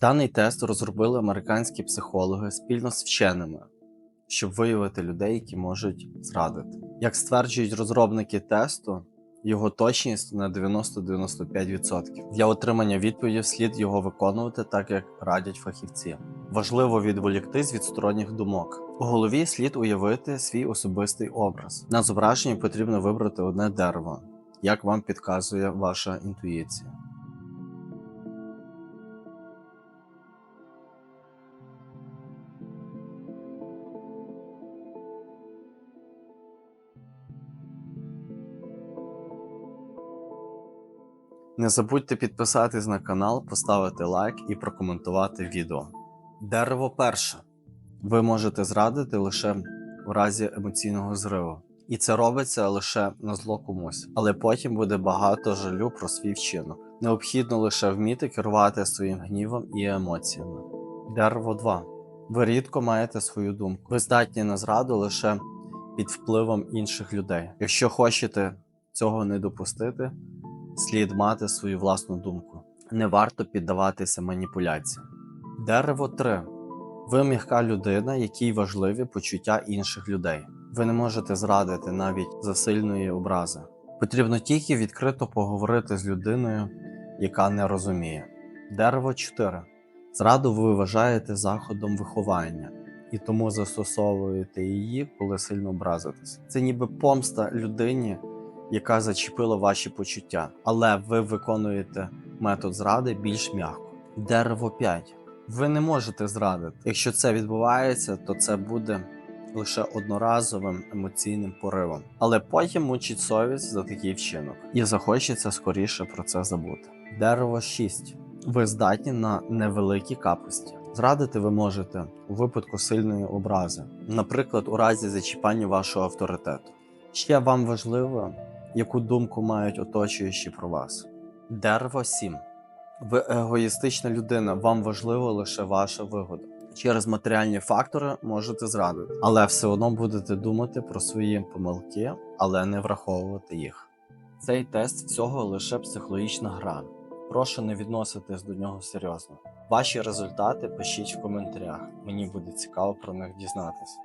Даний тест розробили американські психологи спільно з вченими, щоб виявити людей, які можуть зрадити. Як стверджують розробники тесту, його точність на 90-95%. Для отримання відповіді слід його виконувати так, як радять фахівці. Важливо відволіктись від сторонніх думок. У голові слід уявити свій особистий образ. На зображенні потрібно вибрати одне дерево, як вам підказує ваша інтуїція. Не забудьте підписатись на канал, поставити лайк і прокоментувати відео. Дерево перше. Ви можете зрадити лише в разі емоційного зриву. І це робиться лише на зло комусь, але потім буде багато жалю про свій вчинок. Необхідно лише вміти керувати своїм гнівом і емоціями. Дерево 2. Ви рідко маєте свою думку. Ви здатні на зраду лише під впливом інших людей. Якщо хочете цього не допустити, слід мати свою власну думку. Не варто піддаватися маніпуляціям. Дерево 3. Ви м'яка людина, якій важливі почуття інших людей. Ви не можете зрадити навіть за сильної образи. Потрібно тільки відкрито поговорити з людиною, яка не розуміє. Дерево 4. Зраду ви вважаєте заходом виховання і тому застосовуєте її, коли сильно образитесь. Це ніби помста людині, яка зачепила ваші почуття, але ви виконуєте метод зради більш м'яко. Дерево 5. Ви не можете зрадити. Якщо це відбувається, то це буде лише одноразовим емоційним поривом. Але потім мучить совість за такий вчинок, і захочеться скоріше про це забути. Дерево 6. Ви здатні на невеликі капості. Зрадити ви можете у випадку сильної образи, наприклад, у разі зачіпання вашого авторитету. Ще вам важливо, яку думку мають оточуючі про вас. Дерево 7. Ви егоїстична людина, вам важлива лише ваша вигода. Через матеріальні фактори можете зрадити, але все одно будете думати про свої помилки, але не враховувати їх. Цей тест всього лише психологічна гра. Прошу не відноситись до нього серйозно. Ваші результати пишіть в коментарях. Мені буде цікаво про них дізнатися.